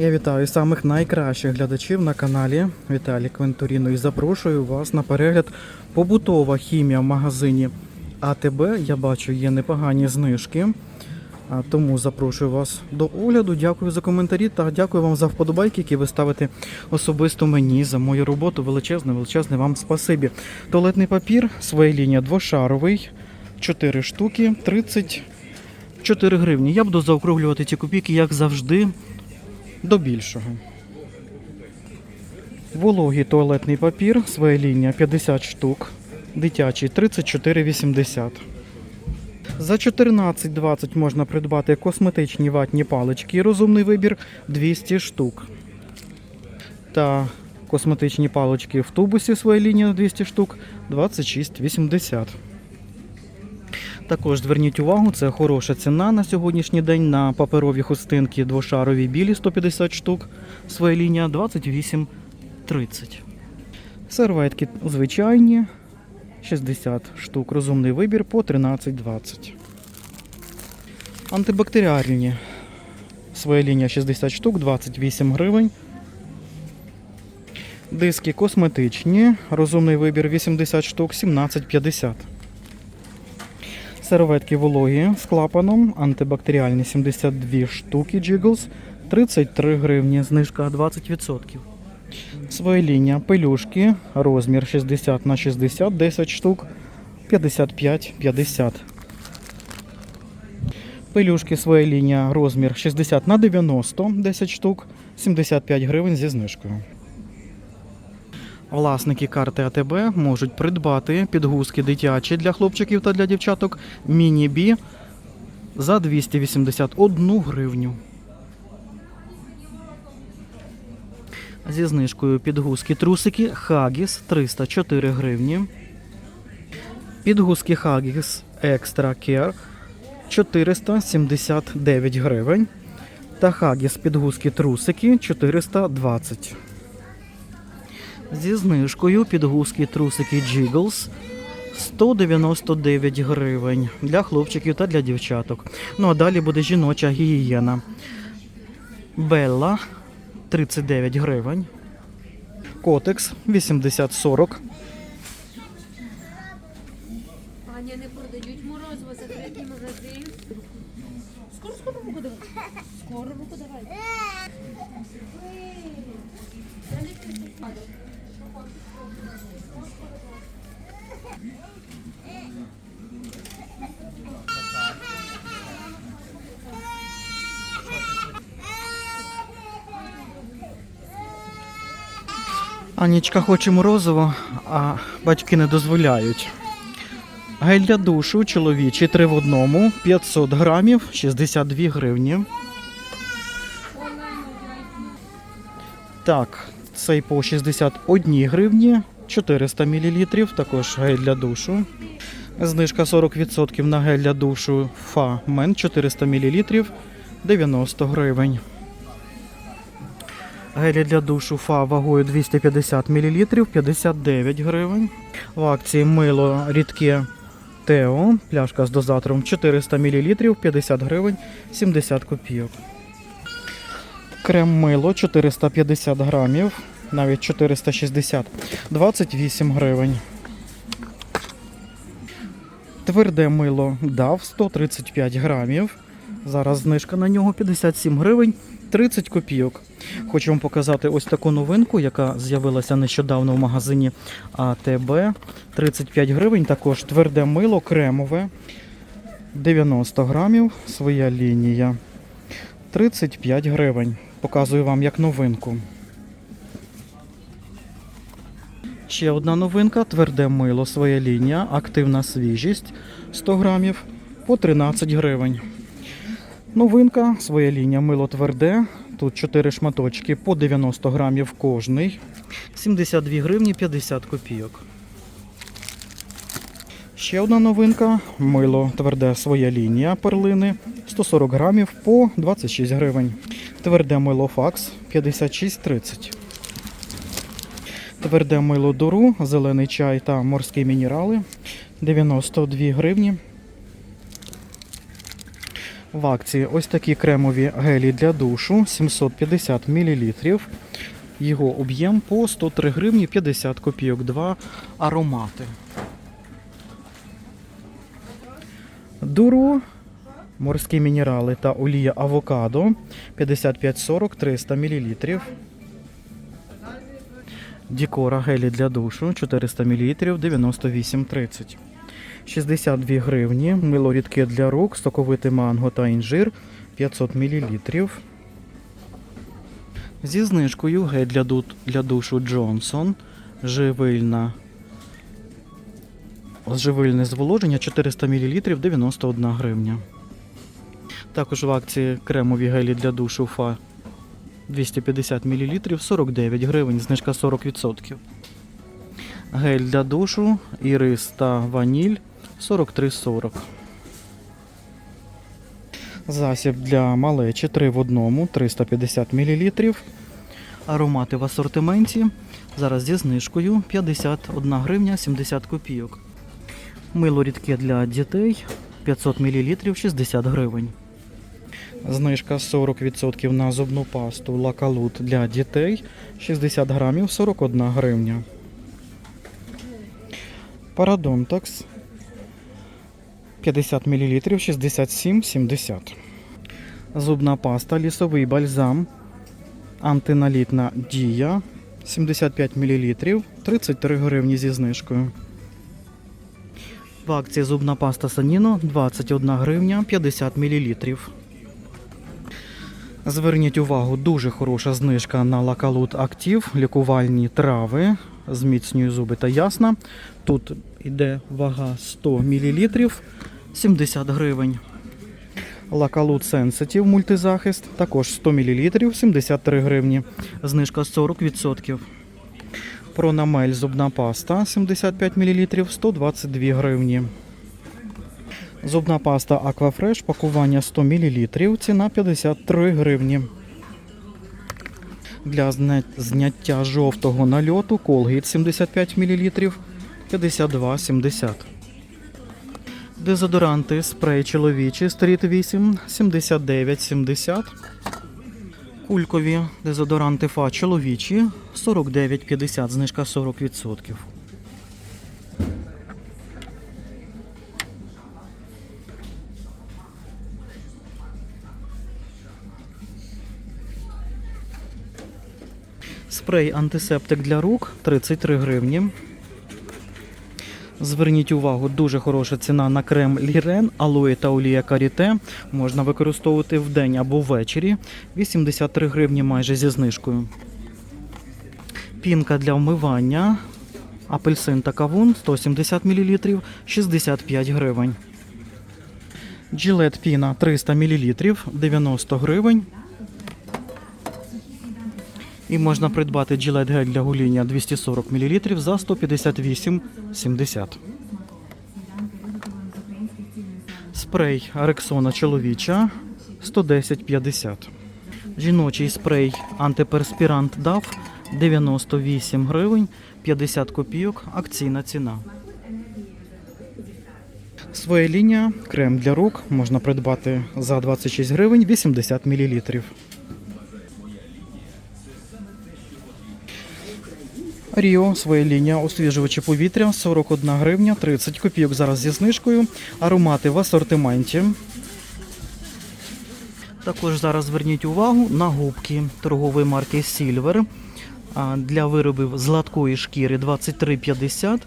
Я вітаю самих найкращих глядачів на каналі Віталій Квентуріно і запрошую вас на перегляд побутова хімія в магазині АТБ. Я бачу, є непогані знижки. Тому запрошую вас до огляду. Дякую за коментарі та дякую вам за вподобайки, які ви ставите особисто мені за мою роботу. Величезне, величезне вам спасибі. Туалетний папір, своя лінія двошаровий, 4 штуки, 34 гривні. Я буду заокруглювати ці копійки, як завжди, до більшого. Вологий туалетний папір, своя лінія 50 штук, дитячий 34,80. За 14,20 можна придбати косметичні ватні палички. Розумний вибір 200 штук. Та косметичні палички в тубусі своя лінія 200 штук 26,80. Також зверніть увагу, це хороша ціна на сьогоднішній день на паперові хустинки двошарові білі 150 штук. Своя лінія 28,30. Серветки звичайні 60 штук. Розумний вибір по 13,20. Антибактеріальні. Своя лінія 60 штук, 28 гривень. Диски косметичні. Розумний вибір 80 штук, 17,50. Серветки вологі з клапаном, антибактеріальні 72 штуки Jiggles, 33 гривні, знижка 20%. Своя лінія пелюшки, розмір 60 на 60, 10 штук, 55-50. Пелюшки своя лінія, розмір 60 на 90, 10 штук, 75 гривень зі знижкою. Власники карти АТБ можуть придбати підгузки дитячі для хлопчиків та для дівчаток міні-бі за 281 гривню. Зі знижкою підгузки трусики Хагіс 304 гривні. Підгузки Хагіс Extra Care 479 гривень. Та Хагіс підгузки трусики 420. Зі знижкою підгузки трусики Jiggles 199 гривень для хлопчиків та для дівчаток. Ну а далі буде жіноча гігієна. Белла 39 гривень. Котекс 80-40. Анічка хоче морозиво, а батьки не дозволяють. Гель для душу чоловічий 3 в одному, 500 грамів, 62 гривні. Так, цей по 61 гривні, 400 мл, також гель для душу. Знижка 40% на гель для душу Фа Мен 400 мл, 90 гривень. Гелі для душу Фа вагою 250 мл, 59 гривень. В акції мило рідке Тео, пляшка з дозатором 400 мл, 50 гривень, 70 копійок. Крем мило 450 грамів, навіть 460, 28 гривень. Тверде мило дав 135 грамів. Зараз знижка на нього 57 гривень 30 копійок. Хочу вам показати ось таку новинку, яка з'явилася нещодавно в магазині АТБ. 35 гривень. Також тверде мило кремове. 90 грамів. Своя лінія. 35 гривень. Показую вам як новинку. Ще одна новинка тверде мило, своя лінія, активна свіжість 100 грамів по 13 гривень. Новинка, своя лінія мило тверде. Тут 4 шматочки по 90 грамів кожний. 72 гривні 50 копійок. Ще одна новинка. Мило тверде своя лінія перлини 140 грамів по 26 гривень. Тверде мило факс 56,30. Тверде мило дуру, зелений чай та морські мінерали 92 гривні. В акції ось такі кремові гелі для душу 750 мл. Його об'єм по 103 гривні 50 копійок. Два аромати. Дуру, морські мінерали та олія авокадо 55-40 300 мл. Дікора гелі для душу 400 мл 98,30. 62 гривні. Мило рідке для рук, соковите манго та інжир 500 мл. Зі знижкою гель для, ду- для душу Джонсон. Живильна. Живильне зволоження 400 мл 91 гривня. Також в акції кремові гелі для душу Фа 250 мл 49 гривень, знижка 40%. Гель для душу, ірис та ваніль 43,40. Засіб для малечі 3 в одному 350 мл. Аромати в асортименті. Зараз зі знижкою 51 гривня 70 копійок. Мило рідке для дітей 500 мл 60 гривень. Знижка 40% на зубну пасту лакалут для дітей 60 грамів 41 гривня. Парадонтакс 50 мл 67,70. Зубна паста, лісовий бальзам, антиналітна дія 75 мл 33 гривні зі знижкою. В акції зубна паста Саніно 21 гривня 50 мл. Зверніть увагу, дуже хороша знижка на лакалут актив, лікувальні трави, зміцнює зуби та ясна. Тут йде вага 100 мл, 70 гривень. Лакалут Sensitive мультизахист, також 100 мл, 73 гривні. Знижка 40%. Пронамель зубна паста 75 мл, 122 гривні. Зубна паста Aquafresh, пакування 100 мл, ціна 53 гривні. Для зняття жовтого нальоту колгіт 75 мл 52,70. Дезодоранти спрей чоловічі Стріт 8 79,70. Кулькові дезодоранти Фа чоловічі 49,50, знижка 40%. Спрей антисептик для рук 33 гривні. Зверніть увагу, дуже хороша ціна на крем Лірен, алоє та олія каріте. Можна використовувати вдень або ввечері. 83 гривні майже зі знижкою. Пінка для вмивання. Апельсин та кавун 170 мл 65 гривень. Джилет піна 300 мл 90 гривень. І можна придбати Gillette гель для гуління 240 мл за 158,70. Спрей Рексона чоловіча 110,50. Жіночий спрей антиперспірант DAF 98 гривень 50 копійок. Акційна ціна. Своя лінія крем для рук можна придбати за 26 гривень 80 мл. Ріо, своя лінія, освіжувачі повітря 41 гривня, 30 копійок зараз зі знижкою. Аромати в асортименті. Також зараз зверніть увагу на губки торгової марки Silver для виробів з гладкої шкіри 23,50.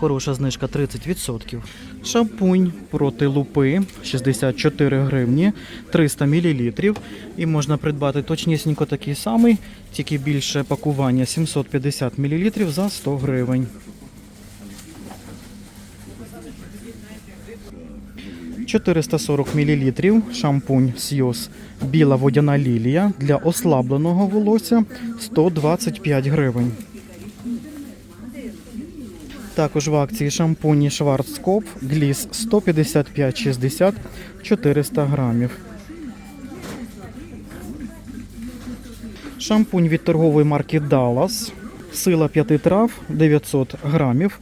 Хороша знижка 30%. Шампунь проти лупи 64 гривні 300 мл. І можна придбати точнісінько такий самий, тільки більше пакування 750 мл за 100 гривень. 440 мл шампунь Сйоз біла водяна лілія для ослабленого волосся 125 гривень. Також в акції шампуні Schwarzkopf Гліс 155,60 400 грамів. Шампунь від торгової марки Dallas. Сила 5 трав 900 грамів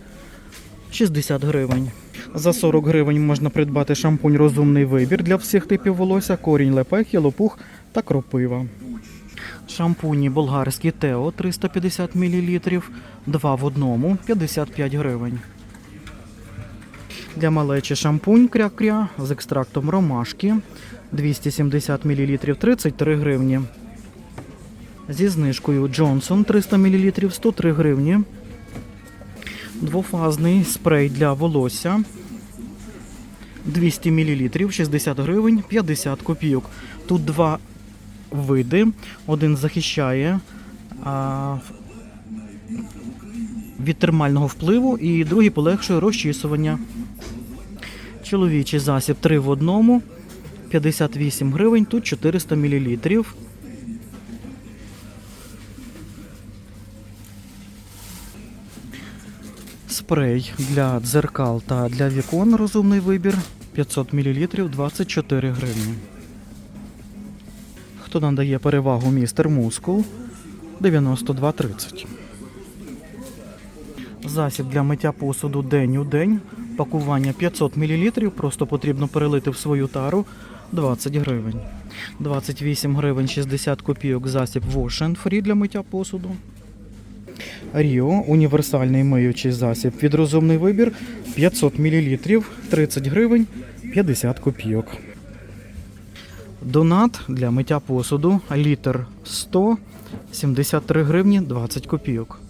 60 гривень. За 40 гривень можна придбати шампунь розумний вибір для всіх типів волосся, корінь лепехи, лопух та кропива. Шампуні болгарські Тео 350 мл, 2 в одному 55 гривень. Для малечі шампунь кря-кря з екстрактом ромашки 270 мл 33 гривні. Зі знижкою Джонсон 300 мл 103 гривні. Двофазний спрей для волосся 200 мл 60 гривень 50 копійок. Тут два види. Один захищає а, від термального впливу, і другий полегшує розчісування. Чоловічий засіб 3 в одному 58 гривень, тут 400 мл. Спрей для дзеркал та для вікон розумний вибір 500 мл 24 гривні. Хто надає перевагу містер Мускул 92,30. Засіб для миття посуду день у день. Пакування 500 мл. Просто потрібно перелити в свою тару 20 гривень. 28 гривень 60 копійок засіб Wash Free для миття посуду. Ріо універсальний миючий засіб від розумний вибір 500 мл 30 гривень 50 копійок. Донат для миття посуду літр 100 73 гривні 20 копійок.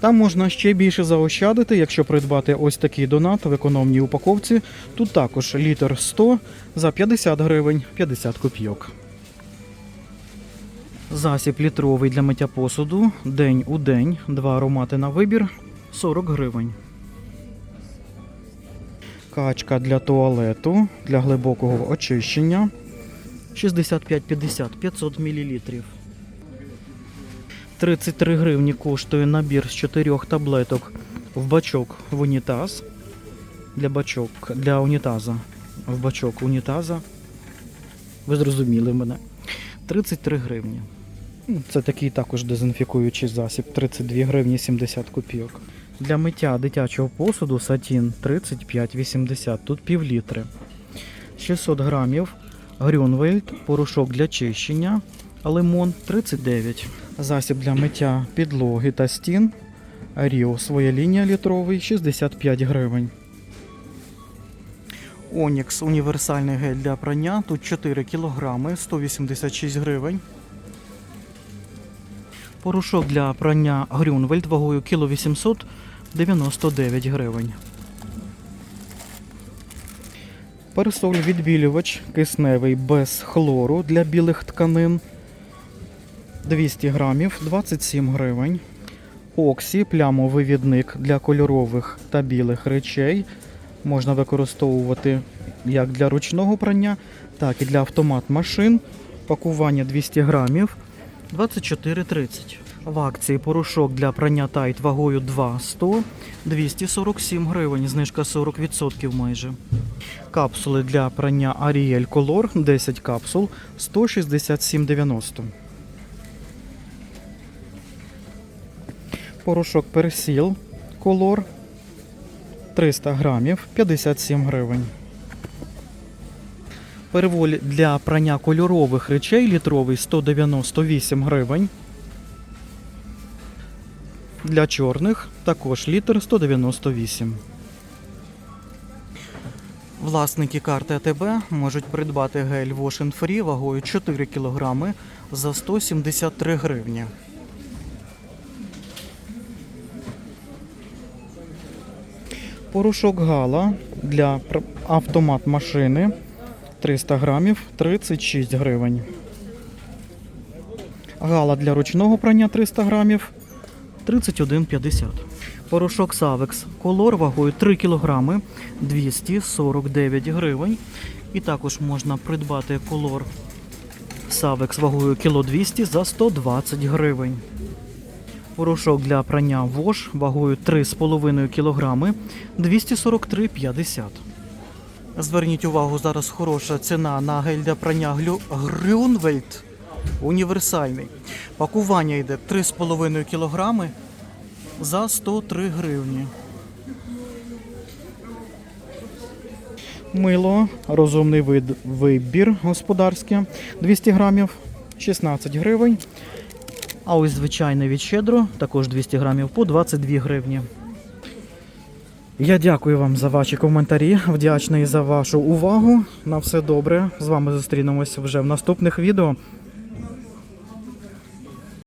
Там можна ще більше заощадити, якщо придбати ось такий донат в економній упаковці. Тут також літр 100 за 50 гривень 50 копійок. Засіб літровий для миття посуду день у день, два аромати на вибір 40 гривень. Качка для туалету для глибокого очищення 65-50 500 мл. 33 гривні коштує набір з 4 таблеток в бачок в унітаз. Для бачок для унітаза. В бачок унітаза. Ви зрозуміли мене. 33 гривні. Ну, Це такий також дезінфікуючий засіб 32 гривні 70 копійок. Для миття дитячого посуду сатін 35,80, тут пів літри. 600 грамів Грюнвельд, порошок для чищення, лимон 39. Засіб для миття підлоги та стін. Ріо своя лінія літровий 65 гривень. Онікс універсальний гель для прання. Тут 4 кг 186 гривень. Порошок для прання Грюнвельд вагою 1,800 99 гривень. Персоль відбілювач кисневий без хлору для білих тканин 200 грамів 27 гривень. Оксі плямовивідник для кольорових та білих речей. Можна використовувати як для ручного прання, так і для автомат машин. Пакування 200 грамів 24,30. В акції порошок для прання тайт вагою 2,100 247 гривень, знижка 40% майже. Капсули для прання Ariel Color 10 капсул 167,90. Порошок Персіл Color 300 грамів 57 гривень. Переволь для прання кольорових речей літровий 198 гривень. Для чорних також літр 198. Власники карти АТБ можуть придбати гель Wash Free вагою 4 кг за 173 гривні. Порошок Гала для автомат машини 300 грамів 36 гривень. Гала для ручного прання 300 грамів 31,50. Порошок Савекс колор вагою 3 кг 249 гривень. І також можна придбати колор Савекс вагою кіло 200 за 120 гривень. Порошок для прання ВОЖ вагою 3,5 кг 243,50. Зверніть увагу, зараз хороша ціна на гель для прання Глю- Грюнвельд універсальний. Пакування йде 3,5 кг за 103 гривні. Мило, розумний вид, вибір господарський 200 грамів 16 гривень. А ось звичайне від щедро, також 200 грамів по 22 гривні. Я дякую вам за ваші коментарі, вдячний за вашу увагу. На все добре. З вами зустрінемось вже в наступних відео.